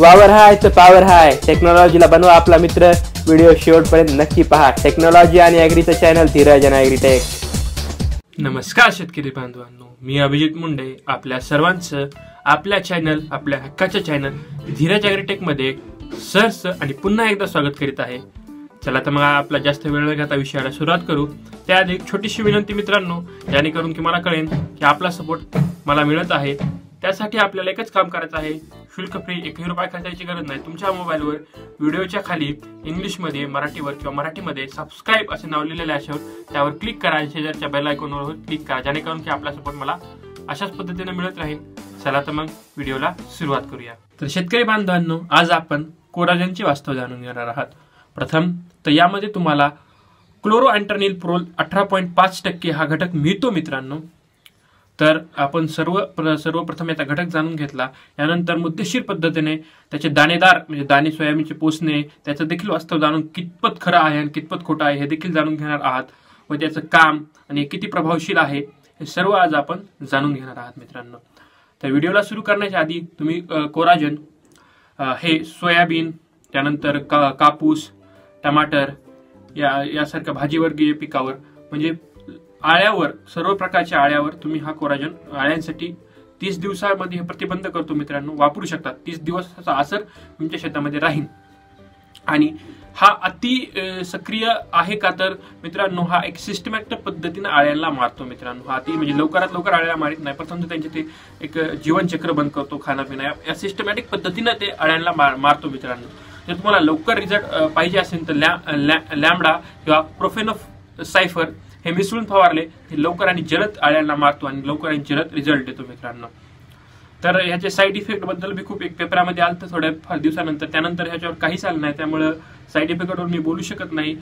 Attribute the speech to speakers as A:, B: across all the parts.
A: वावर हाय तर पॉवर हाय. टेक्नॉलॉजीला बनवा आपला मित्र. व्हिडिओ शेवटपर्यंत नक्की पहा. टेक्नॉलॉजी आणि ॲग्रीचं चॅनल धीरज आणि ॲग्रीटेक
B: नमस्कार शेतकरी बांधवांनो. मी अभिजित मुंडे आपल्या सर्वांचं आपल्या चॅनल आपल्या हक्काच्या चॅनल धीरज ॲग्रीटेकमध्ये सहर्ष आणि पुन्हा एकदा स्वागत करीत आहे. चला तर मग आपला जास्त वेळ न घेता विषयाला सुरुवात करू. त्याआधी छोटीशी विनंती मित्रांनो जेणेकरून की मला कळेल की आपला सपोर्ट मला मिळत आहे. त्यासाठी आपल्याला एकच काम करायचं आहे. शुल्क फ्री एकही रुपये खर्चायची गरज नाही. तुमच्या मोबाईलवर व्हिडिओच्या खाली इंग्लिशमध्ये मराठीवर किंवा मराठीमध्ये सबस्क्राईब असे नाव लिहिलेले असेल त्यावर क्लिक करा आणि शेजारच्या बेल आयकॉनवर क्लिक करा जेणेकरून की आपला सपोर्ट मला अशाच पद्धतीने मिळत राहील. चला तर मग व्हिडिओला सुरुवात करूया. तर शेतकरी बांधवांनो आज आपण कोराजनचे वास्तव जाणून घेणार आहात. प्रथम तर यामध्ये तुम्हाला क्लोरो अँटरनिल प्रोल अठरा पॉईंट पाच टक्के हा घटक मिळतो मित्रांनो. तर आपण सर्व प्र- सर्वप्रथम याचा घटक जाणून घेतला. यानंतर मुद्देशीर पद्धतीने त्याचे दाणेदार म्हणजे दाणे सोयाबीनचे पोचणे त्याचं देखील वास्तव जाणून कितपत खरं आहे आणि कितपत खोटं आहे हे देखील जाणून घेणार आहात व त्याचं काम आणि किती प्रभावशील आहे हे सर्व आज आपण जाणून घेणार आहात मित्रांनो. तर व्हिडिओला सुरू करण्याच्या आधी तुम्ही कोराजन हे सोयाबीन त्यानंतर का कापूस टमाटर या यासारख्या भाजीवर्गीय पिकावर म्हणजे आळ्यावर सर्व प्रकारच्या आळ्यावर तुम्ही हा कोराजन आळ्यांसाठी तीस दिवसामध्ये हे प्रतिबंध करतो मित्रांनो. वापरू शकता. तीस दिवसाचा असर तुमच्या शेतामध्ये राहील आणि हा अति सक्रिय आहे का तर मित्रांनो हा एक सिस्टमॅटिक पद्धतीने आळ्याला मारतो मित्रांनो. हा अति म्हणजे लवकरात लवकर आळ्याला मारित नाही. प्रथम त्यांचे ते एक जीवनचक्र बंद करतो खाणं या- या सिस्टमॅटिक पद्धतीनं ते आळ्यांना मार मारतो मित्रांनो. जर तुम्हाला लवकर रिझल्ट पाहिजे असेल तर लॅ लॅ- लॅमडा किंवा प्रोफेनोफ सायफर हे मिसळून फवारले की लवकर आणि जलद आळ्यांना मारतो आणि लवकर आणि जलद रिझल्ट देतो मित्रांनो. तर ह्याचे साईड इफेक्टबद्दल मी खूप एक पेपरामध्ये आलं थोड्या फार दिवसानंतर. त्यानंतर ह्याच्यावर काहीच आलं नाही. त्यामुळे साईड इफेक्टवर मी बोलू शकत नाही.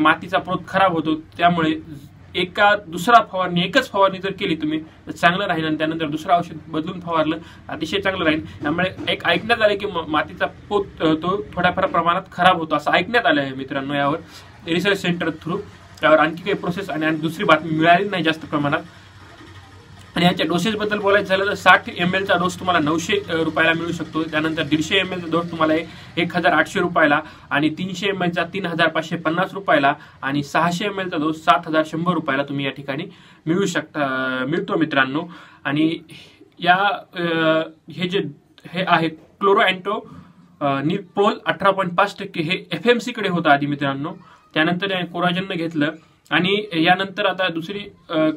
B: मातीचा प्रोत खराब होतो. त्यामुळे एका दुसरा फवारणी एकच फवारणी जर केली तुम्ही तर चांगलं राहील आणि त्यानंतर दुसरं औषध बदलून फवारलं अतिशय चांगलं राहील. त्यामुळे एक ऐकण्यात आलं की मातीचा पोत तो थोड्याफार प्रमाणात खराब होतो असं ऐकण्यात आलं आहे मित्रांनो यावर. रिसर्च सेंटर थ्रू त्यावर आणखी काही प्रोसेस आणि दुसरी बातमी मिळाली नाही जास्त प्रमाणात. आणि याच्या डोसेसबद्दल बोलायचं झालं तर साठ एम एलचा डोस तुम्हाला नऊशे रुपयाला मिळू शकतो. त्यानंतर दीडशे एम एलचा डोस तुम्हाला एक हजार आठशे रुपयाला आणि तीनशे एम एलचा तीन हजार पाचशे पन्नास रुपयाला आणि सहाशे एम एलचा डोस सात हजार शंभर रुपयाला तुम्ही या ठिकाणी मिळू शकता मिळतो मित्रांनो. आणि या हे जे हे आहे क्लोरो अँटो निप्रोल अठरा पॉईंट पाच टक्के हे एफ एमकडे होतं आधी मित्रांनो. त्यानंतर कोराजननं घेतलं. आणि यानंतर आता दुसरी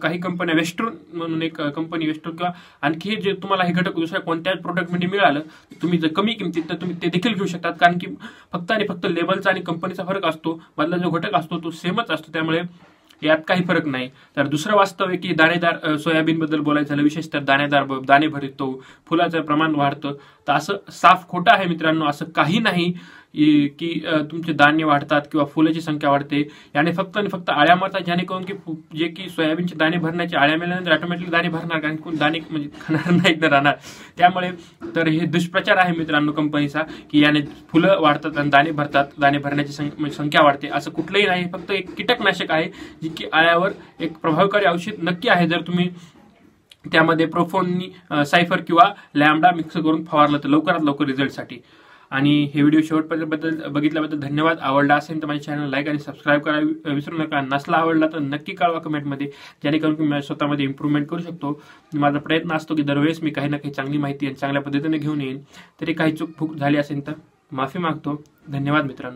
B: काही कंपन्या वेस्टर्न म्हणून एक कंपनी वेस्टर्न किंवा आणखी जे तुम्हाला हे घटक दुसऱ्या कोणत्याच प्रोडक्टमध्ये मिळालं तुम्ही जर कमी किमतीत तर तुम्ही ते देखील घेऊ शकतात. कारण की फक्त आणि फक्त लेबलचा आणि कंपनीचा फरक असतो. मधला जो घटक असतो तो सेमच असतो. त्यामुळे यात काही फरक नाही. तर दुसरं वास्तव आहे की दाणेदार सोयाबीन बद्दल बोलायचं झालं. विशेष तर दाणेदार दाणे भरतो फुलाचं प्रमाण वाढतं. तर असं साफ खोटं आहे मित्रांनो. असं काही नाही. की तुमचे धान्य वाढतात किंवा फुलाची संख्या वाढते. याने फक्त आणि फक्त आळ्या मारतात जेणेकरून की जे की सोयाबीनचे दाणे भरण्याचे आळ्या मिळाल्यानंतर ऑटोमॅटिक दाणे भरणार कारण कोण दाणे म्हणजे खाणार नाही ना राहणार. त्यामुळे तर हे दुष्प्रचार आहे मित्रांनो कंपनीचा की याने फुलं वाढतात आणि दाणे भरतात दाणे भरण्याची म्हणजे संख्या वाढते. असं कुठलंही नाही फक्त एक कीटकनाशक आहे जी की आळ्यावर एक प्रभावकारी औषध नक्की आहे. जर तुम्ही त्यामध्ये प्रोफोननी सायफर किंवा लॅमडा मिक्स करून फवारलं तर लवकरात लवकर रिझल्टसाठी आणि हे व्हिडिओ शेवटपर्यंत बघितल्याबद्दल धन्यवाद. आवडला असेल तर माझ्या चॅनल लाईक आणि सबस्क्राईब करा. विसरू नका. नसला आवडला तर नक्की कळवा कमेंटमध्ये जेणेकरून की मी स्वतःमध्ये इम्प्रूव्हमेंट करू शकतो. माझा प्रयत्न असतो की दरवेळेस मी काही ना काही चांगली माहिती आणि चांगल्या पद्धतीने घेऊन येईन. तरी काही चूक फूक झाली असेल तर माफी मागतो. धन्यवाद मित्रांनो.